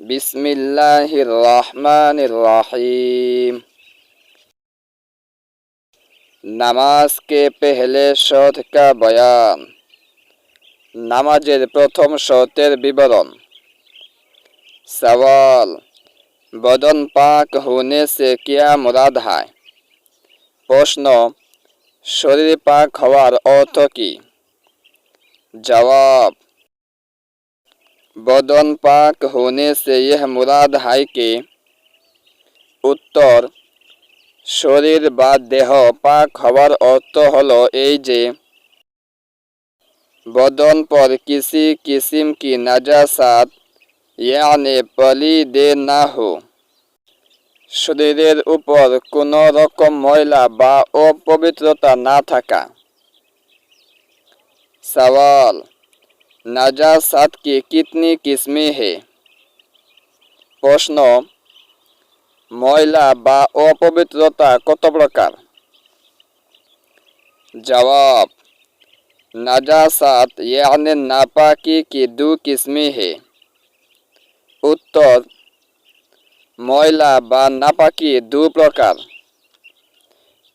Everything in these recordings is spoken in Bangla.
بسم الله الرحمن الرحيم নামাজ কে পেহলে শোধ কা বয়ান। নামাজের প্রথম শোধের বিবরণ। সওয়াল, বদন পাক হোনে সে কিয়া মুরাদ হয়? প্রশ্ন, শরীর পাক হওয়ার অর্থ কি? জবাব बदन पाक होने से यह मुराद है कि উত্তর শরীর বা দেহ পাক হওয়ার অর্থ হলো এই যে बदन पर किसी किस्म की नजासात यानी पली दे ना हो শরীরের উপর কোনো রকম ময়লা বা অপবিত্রতা না থাকা सवाल नजासात की कितनी किस्में है প্রশ্ন ময়লা বা অপবিত্রতা কত প্রকার जवाब नजासात यानी नापाकी की दो किस्में है উত্তর ময়লা বা নাপাকি দু প্রকার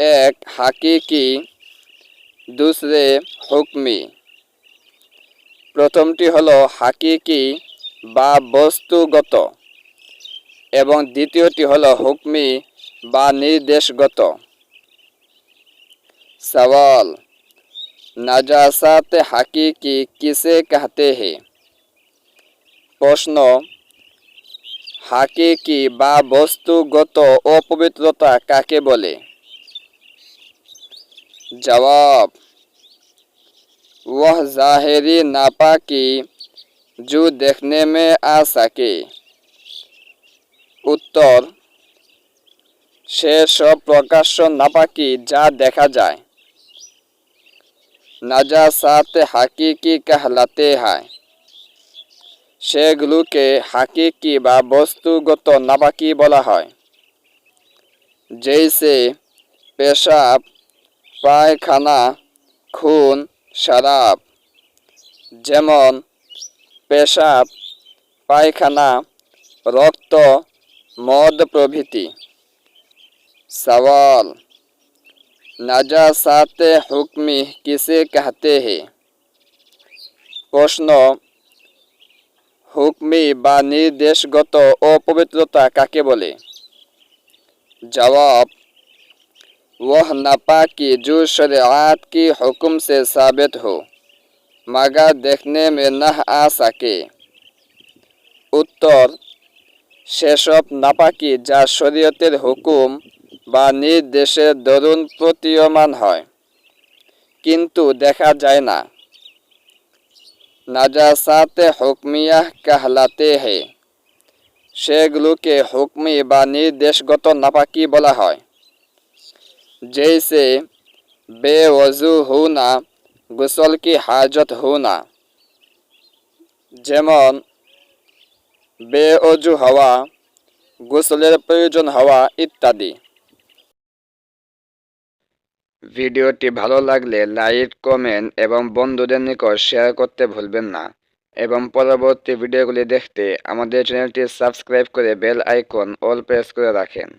এক হাকিকি দুসরে হুকমি প্রথমটি হল হাকিকি বা বস্তুগত এবং দ্বিতীয়টি হল হুকমি বা নির্দেশগত। সওয়াল, নাজাসাত হাকিকি কিসে কাহতে হে প্রশ্ন, হাকিকি বা বস্তুগত অপবিত্রতা কাকে বলে? জবাব वह ज़ाहिरी नापाकी जो देखने में आ सके উত্তর সে সব প্রকাশ্য নাপাকি যা দেখা যায় নাজাসাত হাকিকি कहलाते हैं সেগুলোকে হাকিকি বা বস্তুগত নাপাকি বলা হয় জৈসে পেশাব পায়খানা খুন সারাপ যেমন পেশাব, পায়খানা, রক্ত, মদ প্রভৃতি। সওয়াল, নাজাসাত হুকমি কিসে কাহতে হে? প্রশ্ন, হুকমি বা নির্দেশগত অপবিত্রতা কাকে বলে? জবাব वह नापाकी जो शरीआत की हुक्म से साबित हो मगर देखने में न आ सके উত্তর সেসব নাপাকি যা শরীয়তের হুকুম বা নির্দেশের দরুন প্রতীয়মান হয় কিন্তু দেখা যায় না নাজাসাতে হুকমিয়াহ কাহলাতে হে সেগুলোকে হুকমি বা নির্দেশগত নাপাকি বলা হয় जैसे বেওয়াজু হোনা গোসল কি হাজত হোনা যেমন বেঅজু হওয়া গোসলের প্রয়োজন হওয়া ইত্যাদি ভিডিওটি ভালো লাগলে লাইক কমেন্ট এবং বন্ধুদের নিকট শেয়ার করতে ভুলবেন না এবং পরবর্তী ভিডিওগুলি দেখতে আমাদের চ্যানেলটি সাবস্ক্রাইব করে বেল আইকন অল প্রেস করে রাখেন